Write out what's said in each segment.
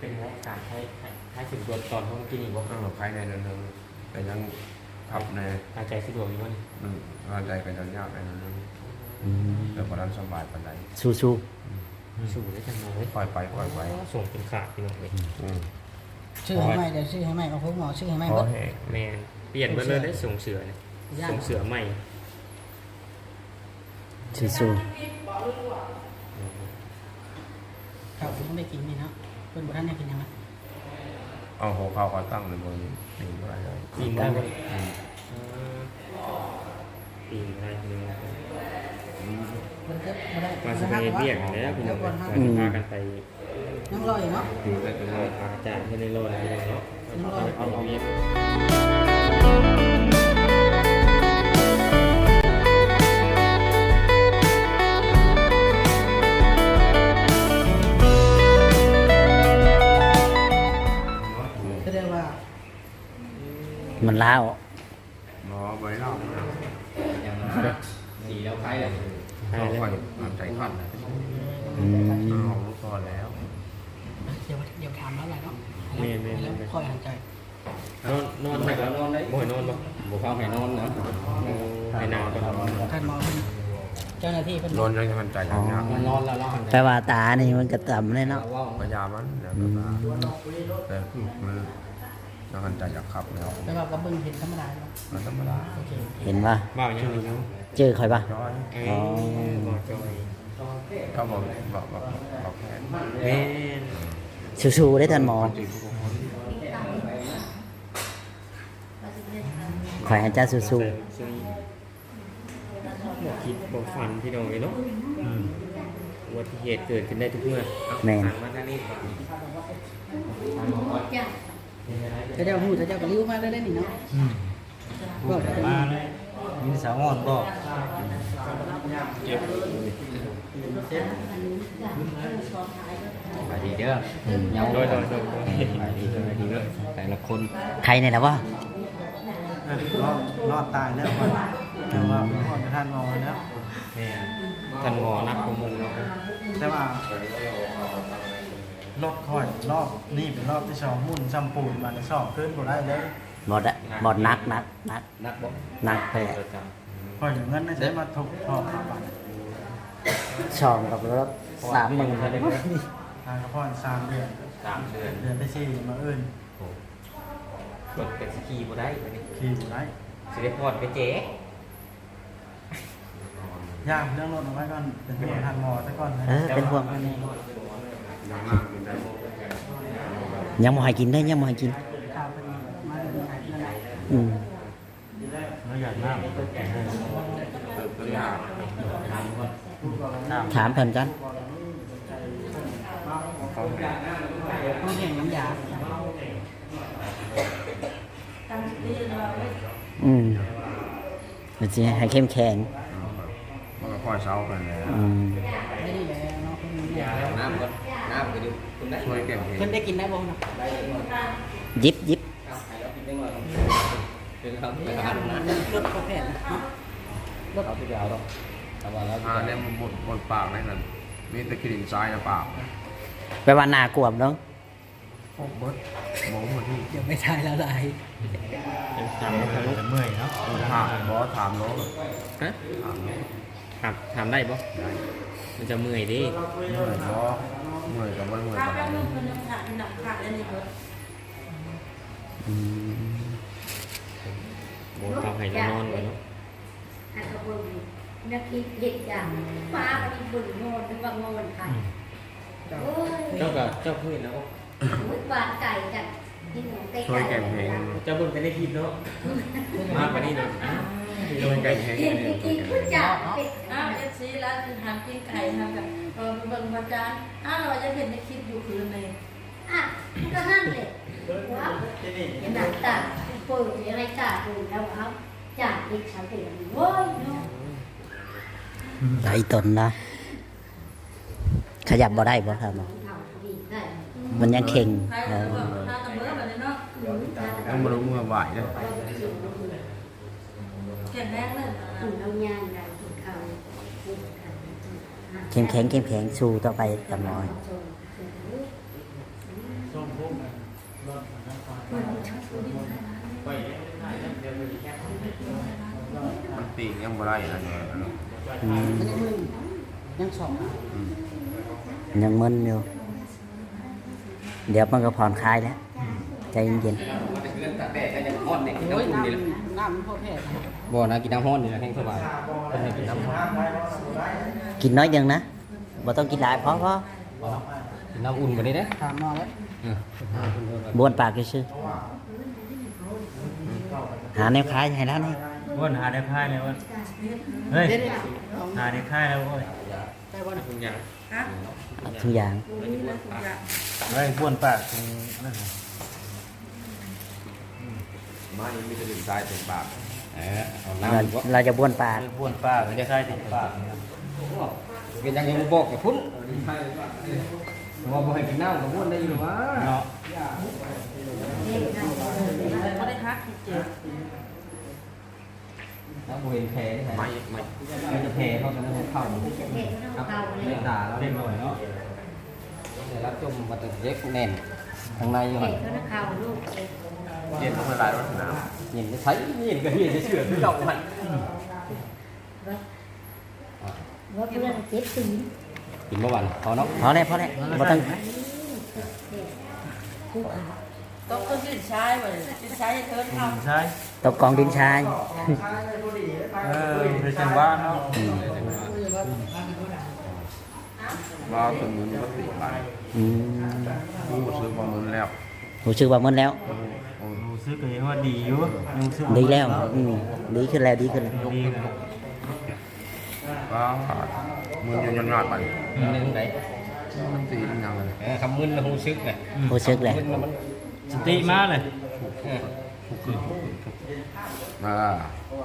เป็นไงการใช้ใช้ถึงตัวตอนห้องกินอีกบ่ข้างหลังภายในนั่นนึงไปยังขับในหายใจสะดวกอยู่บ่นี่หนึ่งงานใจไปทางยากไปนั่นนึงอืมแต่พอนั้นสบายปันใดสู้สู้ได้จังเลยปล่อยไปปล่อยไปส่งเป็นขาดพี่น้องเลยอืมชื่อให้ไหมเดี๋ยวชื่อให้ไหมเอาพวกหมอชื่อให้ไหมพอเบิดแห้งแม่นเปลี่ยนเบิดเลยได้ส่งเสือเนี่ยย่างส่งเสือใหม่ๆสู้ครับผมไม่ได้กินนี่เนาะ เพิ่นบ่ทันได้กินหยังนะเอาหัวเข้าก็ตั้งในบนนี่อะไรเลยปีนได้บ่อืมปีนได้พี่น้องเพิ่นก็บ่ได้มาสบายเบี้ยงแล้วพี่น้องเลยมาจะพากันไปยังรออยู่เนาะดูแล้วก็เลยพาอาจารย์ให้ในโลดอะไรเนาะเอาเอาเอาเมีย มันล้าวหมอไว้เล่าสีแล้วคล้ายเลยเราค่อยทำใจขั้นนะอืมของลูกพอแล้วเดี๋ยวเดี๋ยวถามแล้วอะไรเนาะแม่นแม่นแล้วแม่นค่อยหันใจนอนนอนไหมครับนอนได้บ่ให้นอนบ่บุเข้าให้นอนนะให้นานก่อนท่านหมอเพิ่นเจ้าหน้าที่เพิ่นนอนยังทันใจอย่างยากมันนอนแล้วเนาะแปลว่าตานี่มันกระต่ำเลยเนาะว่าพยายามมันแล้วก็มา แต่มันยังทันใจอยากขับแล้วแต่ว่าก็เบิ่งเห็นธรรมดาเนาะมันธรรมดาโอเคเห็นป่ะบ่าวยังมีอยู่เจอคอยป่ะย้อยเอ้ยบ่จอยก็บอกบอกบอกบอกแผนแม่นสู้ๆได้ท่านหมอจริงทุกคนขอให้อาจารย์สู้บ่คิดบ่ฝันพี่น้องเลยเนาะอุบัติเหตุเกิดขึ้นได้ทุกเมื่อเอาแม่นผ่านมาด้านนี้ ก่อนจะเจ้าฮู้จะเจ้าก็ริ้วมาแล้วได้นี่เนาะก็จะเป็นมีสาวงอนก็ไปดีเด้อเงาโดยโดยโดยไปดีเด้อไปดีเด้อแต่ละคนๆใครเนี่ยนะวะรอดรอดตายแล้วก่อนแต่ว่าพ่อจะท่านมองแล้วแม่นท่านหมอนักประมงเนาะแต่ว่า รถค่อยรอบนี่เป็นรอบที่สองมุ่นซัมปูนมาในสอบขึ้นบ่ได้เลยหมดอะหมดนักนักนักนักบอกนักไปแหละค่อยอย่างเงินได้ใช้มาถูกทอบขาบัตรช่องกับรถสามหมื่นทางกระพอนสามเดือนสามเดือนเดือนได้สี่มาเอิ้นรถเป็นสกีบ่ได้อันนี้ขี่บ่ได้สิได้พอดไปเจ๊ยากเรื่องรถเอาไว้ก่อนเป็นห่วงทางหมอซะก่อนนะเออเป็นห่วงยังนั่งอ ยู่ได้ยังบ่ให้กินได้ยังบ่ให้กินข่าวเป็นมาเรื่องไหนเรื่องไหนอืมแล้วอยากนั่งเติบตัวอย่างถามเพิ่นกันเขาแห้งต้องแข่งน้ำยาอืมมันจะให้เข้มแข็งมันก็ค่อยเช้ากันแล้วอืมได้ดีแล้วเนาะเพิ่นมียาน้ำก่อนน้ำไปดูคุณได้ ช่วยเก็บเห็เพิ่นนได้กินได้บ่เนาะยิบยิบเป็นครับเป็นครับนะรถเขาแพทย์เนาะเขาที่ไปเอาหรอกแต่ว่าแล้วอ่าเนี่ยมันบดบนปากนั่นน่ะมีแตะกลิ่นทรายนะปากไปว่าหนากวบเนาะพวกเบิดมองมาที่เดี๋ยวไม่ทายแล้วลายถามทางลูกเมื่อยเนาะถามบอสถามน้องฮะถามน้อง ถามถามได้บ่ได้มันจะเมื่อยดิเมื่อยบอเมื่อยกับไม่เมื่อยกับอะไรอืมโบเตาให้เรานอนไว้เนาะอันก็เบิ่งนักคิดเห็ดอย่างฟ้ามันนี่เบิ่งโงนนึกว่าโงนค่ะโอ้ยเจ้ากับเจ้าเพื่อนแล้วมุดบาดไก่จากที่หนูไก่ช่วยแก่เพลงเจ้าเบิ่งไปในคลิปเนาะมาปานนี้เนาะ อ้าวช่วยแก่เพลงเห็นนี่จริงๆคือจับเป็ดอ้าวเอฟซีแล้วคือทำกินไก่ทำกับเออเบิ่งมาจานอ้าวเราจะเห็นในคลิปอยู่คืนนึงอะมันก็นั่นเลยว้าวเห็นหนังตาเปิดอะไรตาดูแล้วครับจากเด็กชาวเด็กโว้ยเนาะหลตนนะ ขยับบ่ได้บ่ครับหมอเท่าดีได้มันยังเข่งใครเอจะอบอกถ้าตะเมื่อแบบนี้เนาะ ต้องมารู้เมื่อไหวเลย ก็บแม่งเลยอุ่นเอายางได้กินข้าวเข้มแข็งเข้มแข็งสู้ต่อไปกับหมอยโซ่มันปีกยังบ่ได้นะเนี่ยเนาะอืมมันยังมึนยังสองยังมึนอยู่เดี๋ยวมันก็ผ่อนคลายแล้วใจเย็นเพื่อนตาแดดก็ยังฮ้อนเนี่ยกินโอ้ยน้ำอุ่นน้นี่แหละำน้ำมันพอแพ้ บ่นะกินน้ำฮ้อนนี่แหละแห้งสบายเพิ่นให้กินน้ำฮ้อนๆกินน้อยยังนะบ่ต้องกินหลายเพราะเพราะกินน้ำอุ่นกว่านี้นะถามนอนแล้วเออบ้วนปากซื่อๆหาแนวคลายให้แล้วนี่อ้วนหาได้ค่ายเลยอ้วนเฮ้ยเด็ดๆลองหาได้ค่ายแล้วโอ้ยได้บ่นะทุกอย่างฮะทุกอย่างตัวนี้นะทุกอย่างเฮ้ยบ้วนปากตรงนั่นน่ะมานี่มีแต่ดินทรายเต็มปาก เออเอาเราน้ำดีกว่าเราจะบ้วนปากเฮ้ยบ้วนปากจะค่ายติดปากเนี่ยเป็นยังยังบ่บอกกับพุ่นว่าบ่ให้กินน้ำกับพุ่นได้อยู่วะเนาะเขาได้ฮักเจ็บถ้าบ่เห็นแผลนี่ไม่ไม่ไม่จะแผลเขาจะไม่เข้าครับไม่ด่าแล้วเล่นหน่อยเนาะได้รับจมมาแต่เล็กแน่นข้างในอยู่เด็หั่นกก็นักข่าวลูก เย็นต้องละลายวัฒนา nhìn cái thấy nhìn cái hiền cái sửa cái động hẳn ว่าเพื่อนเจ็บตีน nhìn bao bạn khó nó พอแล้วพอแล้วบ่ต้องต้องต้องยืนใช้ไปยืนใช้ให้เธอทำใช่ตกก รู้สึกว่ามึนแล้วโอ้ยรู้สึกเลยว่าดีอยู่ยังรู้สึกดีแล้วอืมดีขึ้นแล้วดีขึ้นแล้วดีนะว้าวมือยังยันงาดไป nên đấy มันตีมันยังเลย Ờ, không minh là hô sức này รู้สึกเลย minh là mình สติมาเลย Ờ, มา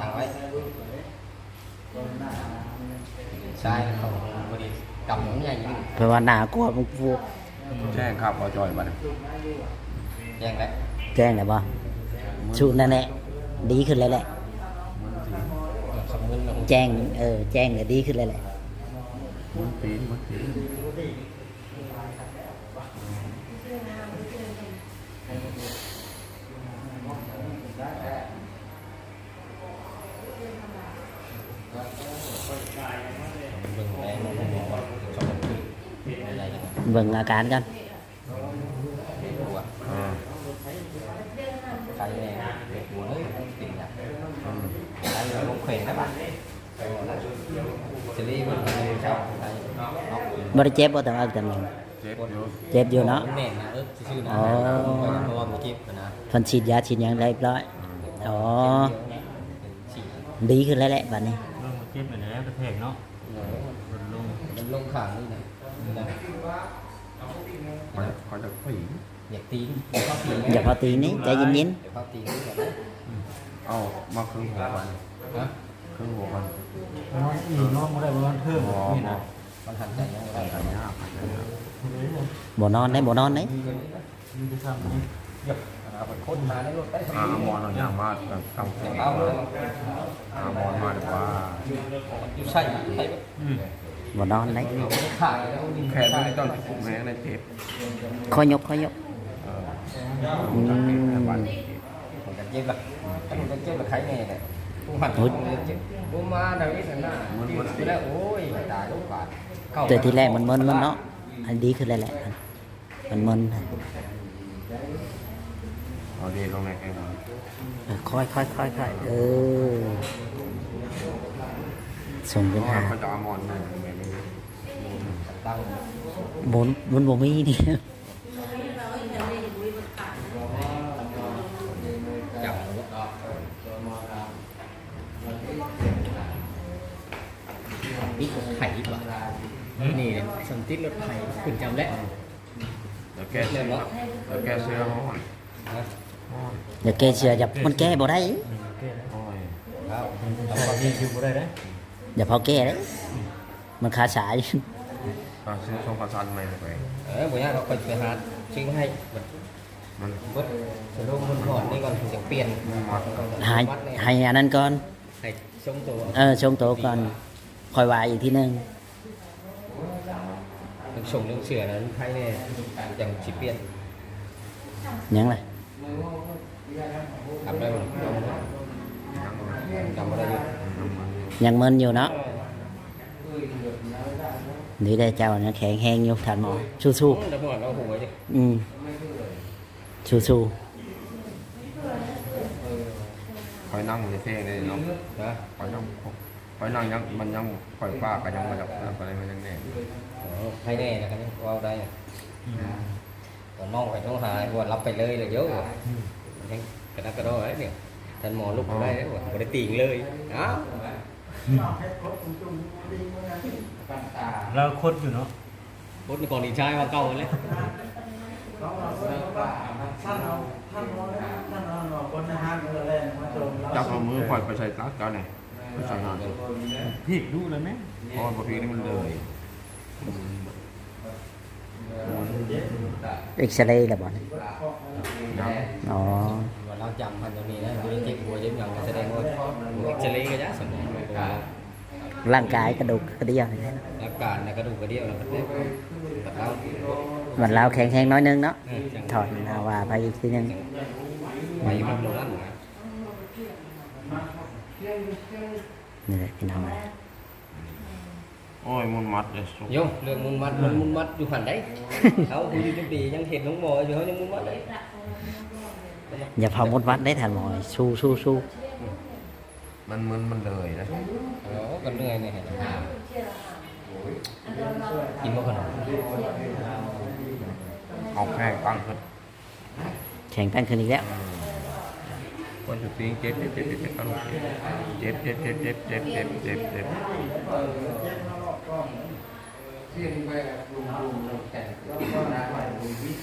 thằng ấy sai không có đi cầm nó nhanh như เพราะว่าหนากลัวมันฟูแจ้งข้าวพอจอยบัดนี้ nhanh đấy แจ้งเลยบ่ ชูนั่นแหละดีขึ้นแล้วแหละ Ờ, không minh là hô แจ้งเออแจ้งเนี่ยดีขึ้นแล้วแหละมันตีนมันตีน mừng đây nó không bỏ cho một thứ đây là เบิ่งอาการกัน บ่ได้เจ็บบ่แต่ว่าจำนึงเจ็บอยู่เจ็บอยู่เนาะ nền là ướp chứ là Ồ. nó một chip mà nó เพิ่นฉีดยาฉีดหยังเรียบร้อยอ๋อ chỉ ดีขึ้นแล้วแหละบัดนี้เริ่มเจ็บไปแล้วกระแทกเนาะลดลง mình lông khẳng đi này Đây này มันเขาจะผี nhạc tín có tín อย่าพอตีนี้ใจเย็น có tín cái này เอามาครึ่งหัวกัน hả ครึ่งหัวกันนอนอีกเนาะบ่ได้บ่นอนเพิ่มห มอนี่หมอนะ con hành chạy nhau đây หายากหายากๆบ่นอนได้บ่นอนได้มันจะทำนี่ nhập à, phải khôn mà đấy luôn đấy อามอนเราอย่างมากทำแข่ง bao rồi อามอนมาดีกว่า yêu xanh thấy อืมบ่นอนได้ nó khải nó nhìn แขนไม่ได้ต้องคุกแม่ในเทปค่อยยกค่อยยกเอออืมวัน mình cần chép là cái mình cần chép là khái này này không hẳn không cần chép ô ma đâu ít là na cái đó ôi tài lúc bạn แต่ ทีแรกมันมึนมันเนาะอันดีขึ้นแล้วแหละ มันมึนเอาดีลงในแข่งเออค่อยค่อยค่อยค่อยเออส่งเพเป็นราะว่าหาเขาจะอามอนเลยไม่ไม่ tăng บนบนบ่มีนี่ vậy nè xong tít lột thảy quỳnh chậm đấy เดี๋ยวแก้เสื้อเดี๋ยวแก้เสื้อห้อนอย่าแก้เชื่ออย่ามันแก้บ่ได้โอ้ยเอาความดีอยู่บ่ได้เด้อย่าพอแก้เลยมันคาสายตอนซื้อช่องประสานไม่ไป ở buổi nó còn phải hạt chứ hay มัน vứt rồi lúc mình hòn đi còn chẳng tiền มัดหายหายอันนั้นก่อน hay sống tổ เออชงโตวก่อนคอยว่าอีกทีหนึง được sùng được sửa là hay này chẳng chỉ tiền ยังเลยทำได้หมดจำไม่ได้อยู่ยังมึนอยู่เนาะนี่ได้เจ้าเนี่ยแข็งแห้งอยู่ทันหมอสู้แต่พวกเรา đừng sủng đừng sửa nó thay này chẳng chỉ biên nhắn này cầm đây mà cầm vào đây nhắn mến vô nó đi đây chào nó khẹn hen vô thành mỏ su su. Ừ. Su su. Khỏi năng thì xe này nông đó khỏi nông khỏi nông nhắm mình nhắm khỏi qua cả nhắm mà đọc cái năng mà này ให้แน่นะครับว่าได้ตอนน้องไปต้องหายว่ารับไปเลยเลยเยอะยังกระดักกระโดดไอ้เนี่ยท่านหมอลุกได้แล้วบ่ได้ติ่งเลยอ้าวเราคดอยู่เนาะรถก่อนอีกชายว่าเก่าเลยจับเอามือคอยไปใส่ตักกันเนี่ยไปใส่งานพี่ดูเลยไหมพอพอพีนี่มันเลยๆ เอ็กซเรย์แล้วบ่เนี่ยยังอ๋อว่าเราจำพันตรงนี้นะดูเจ็บหัวเจ็บหยังแสดงว่าเอ็กซเรย์ก็ยะสมองว่าร่างกายกระดูกกระเดี่ยวนี่แหละอาการในกระดูกกระเดี่ยวแล้วก็เจ็บเรามันเราแข็งแห้งน้อยนึงเนาะเออจังถอดเอาว่าไปอีกทีนึงไปมันโดนนั่นนะนี่แหละพี่น้องเอ้ย โอ้ยมันมัดเลยสุกโยมเรื่องมุนมัดมันมุนมัดอยู่หันได้เขาคุยอยู่จังปียังเห็นน้องหมออยู่เขายังมุนมัดเลยอย่าเผาหมดวัดได้ทันหมอสู้สู้สู้มันมันมันเลยนะเออก็เหนื่อยเนี่ยเห็นกินมาขนมเอาแข้งตั้งขึ้นแข็งตั้งขึ้นอีกแล้วคนจุดตีนเจ็บเจ็บเจ็บเจ็บเจ็บตั้งเจ็บเจ็บเจ็บเจ็บเจ็บเจ็บเจ็บ ก็เหมือนเทียงแบบรวมๆลงแต่แล้วก็นาไหวรวมวิทย์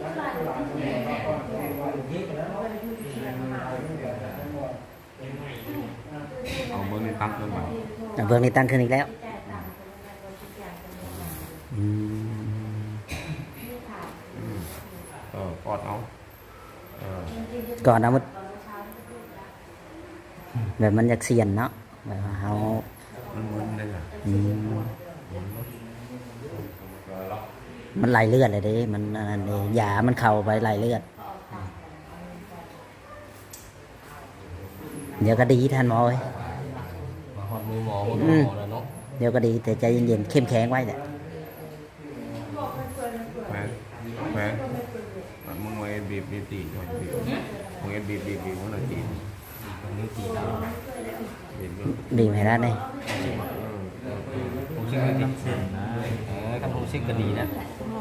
แล้วก็หลังแม่วม่ก็แม่วันยิบแล้วเอาเบอร์นี้ตั้งขึ้นมาเบอร์นี้ตั้งขึ้นอีกแล้วเออกอดเอาก่อนนะมุดแบบมันอยากเสียนเนาะแบบเขา มันมึนเลยอะอืมมันไหลเลือดเลยเด้มันอันนั้นเด้ยามันเข้าไปไหลเลือด เดี๋ยวก็ดีท่านหมอเอ้ยมาหอดมือหมอหอดหมอแล้วเนาะเดี๋ยวก็ดีแต่ใจเย็นๆเข้มแข็งไว้แหละแหวนแหวนมึงไว้บีบบีบตีหน่อยบีบมึงไว้บีบบีบบีบมึงหน่อยตีตรงนี้ตีแล้ว บีบเยอะบีบให้ได้เลยหูซิกก็ดีเออกันหูซิกก็ดีนะ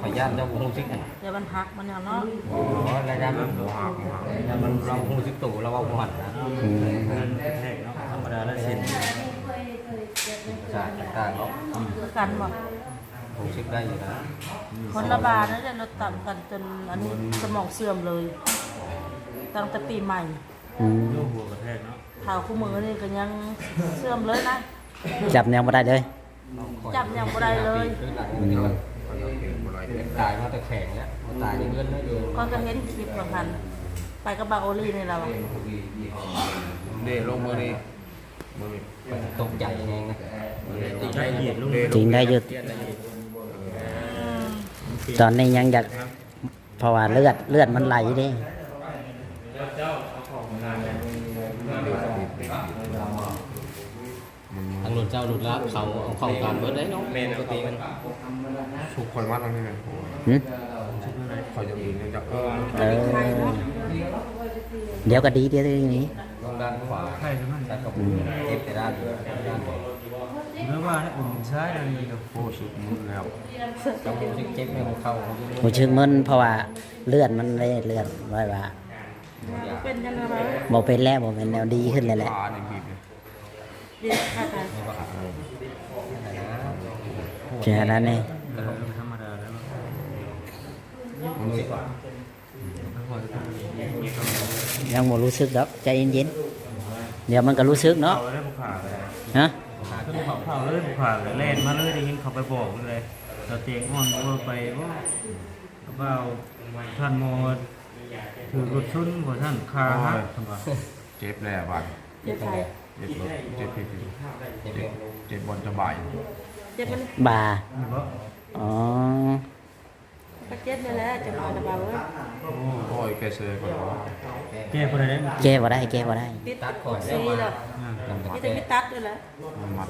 ขออนุญาตเจ้าหูซิกกันเดี๋ยวมันหักมันอย่างเนาะอ๋อแล้วยามันหัวหักหัวหักแล้วมันเราหูซิกตู่เราเอาหันนะอืมเงินแทกเนาะธรรมดาแล้วเส้นใช่ต่างๆเนาะคือกันบอกหูซิกได้อยู่นะคนละบาทนั่นแหละเราต่ำกันจนอันนี้สมองเสื่อมเลยตั้งแต่ปีใหม่อืมลูกหัวกระแทกเนาะ ข่าวคู่มือนี่ก็ยังเสื่อมเลยนะ จับแนวมาได้เลย จับยังบ่ได้เลยอืมตายมาแต่แข็งแล้วมาตายในเงินไม่อยู่ก็ก็เห็นคลิปบางพัน ไปกับบาโอลี่นี่แหละวะเด้ลงมือนี่มือนี่ตกใจแหงนะละเอียดลูกจริงได้อยุดตอนนี้ยังอยากเพราะว่าเลือดเลือดมันไหลเดิทา หลุดเจ้าหลุดแล้วเขาเอาเข้าการเบิร์ดได้เนาะปกติมันทุกคนว่าทำยังไงโอ้ยหึคอยจะมียังจะเออเออเดี๋ยวก็ดีเดี๋ยวนี้ลงด้านขวาใช่ใช่ไหมด้านขวาเจ็บแต่ด้านด้านขวาเมื่อว่าเนี่ยอุ่นซ้ายอันนี้กับโอ้สุดมุนแล้วเจ้าหูซิกเจ็บไม่หัวเข่าหูชึกมันเพราะว่าเลือดมันเลยเลือดไว้ว่าเป็นยังไงบอเป็นแล้วบอเป็นแนวดีขึ้นเลยแหละ ขาในบีบเลยดีค่ะค่ะแค่นั้นเองยังบ่รู้สึกดอกใจเย็นๆเดี๋ยวมันก็รู้สึกเนาะฮะเผาเผาเลยบุกขาเลยเล่นมาเลยได้ยินเขาไปบอกเลยเราเตียงอ่อนว่าไปว่าเบาท่านโมถือรถชุนกว่าท่านคาฮักทำไมเจ็บแล้วบ้านเจ็บใคร เจ็บรถเจ็บผิดเจ็บเจ็บเจ็บบอลจะบ่ายเจ็บมันบานี่บ่อ๋อก็เจ็บนี่แหละจะมาจะมาเว้ยอแกเซยก่อนว่าแก้บ่ได้เด้แก้บ่ได้แก้บ่ได้ติดตัดก่อนซีแล้วนี่แต่ไม่ตัดด้วยแหละมันมัด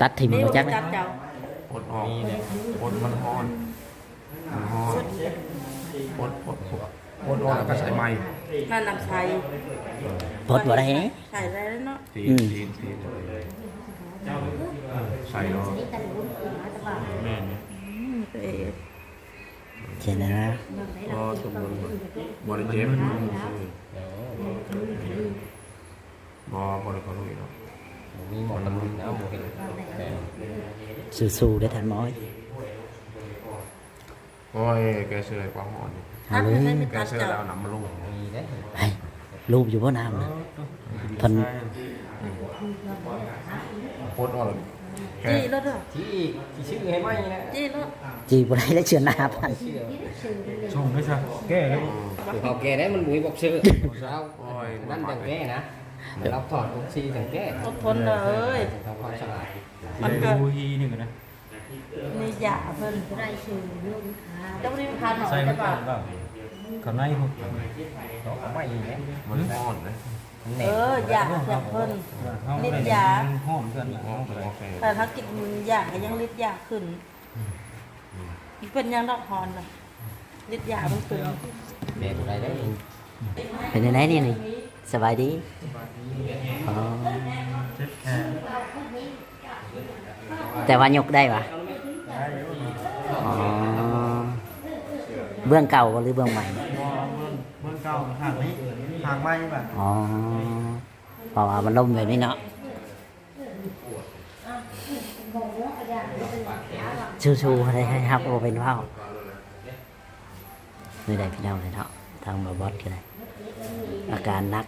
ตัดทิ่มนี่บ่จักตัดเจ้าปลดออกปลดมันฮ้อนมันฮ้อนปลดปลดปลด ปลดออกแล้วก็ใส่ไม้นั่นนำใส่พดบ่ได้นี่ใส่ได้แล้วเนาะตีอืมตีตีใส่เนาะนี่แต่หนูหาตะบ่าวแม่นอืมตัวเองเห็นแล้วนะก็สมมุติบ่ได้เจ็บบ่บ่ได้เขารู้เนาะมีหมอตำลึงเอาหมอเห็นแต่สู้ๆได้อท่านหมอย โอ้ยแกเซยกว่าฮ้อนเอาเลยไม่แกตัดเซยเจ้าแล้วน้ำมันลงมีได้ไปรูปอยู่บ่น้ำนะเพิ่นปลดออกแล้วแกจี้รถเหรอที่ที่ชื่อให้ไหมนะจี้รถจีบ่ได้แล้วเชื่อหน้าพันชื่อส่งให้ซะแก้เลยคือเขาแก้ได้มันบุยบอกชื่อเราโอ้ยนั่นจังแก้นะเราถอดทุกซีจังแก้อดทนเลยทำความสะอาด มันก็ดูฮีนึงนะ มียาเพิ่นได้ชื่อลูกค้าเจ้านี่พาหนอใส่ใช่มันก่ป่ะอนเปล่าข้างในพุ่นเราเอาไม่เนี่ยมันฮ้อนนะเออยาอยากเพิ่นนิดยาหอมเกินแต่ถ้ากินยาก็ยังฤทธิ์ยาขึ้นเป็นยังดอกฮอนน่ะฤทธิ์ยามันขึ้นแม่ตัวใดได้เป็นยังไงนี่นี่สบายดีอ๋อแต่ว่ายกได้ปะ เบื้องเก่าหรือเบื้องใหม่บ่เบิ่งเบิ่งเก่าทางนี้ทางใหม่ป่ะอ๋อเพราะว่ามันล่มแบบนี้เนาะชูๆอะไรให้ครับโอเป็นว่าวไม่ได้พี่น้องเลยเนาะทางบาบอสก็ได้อาการหนัก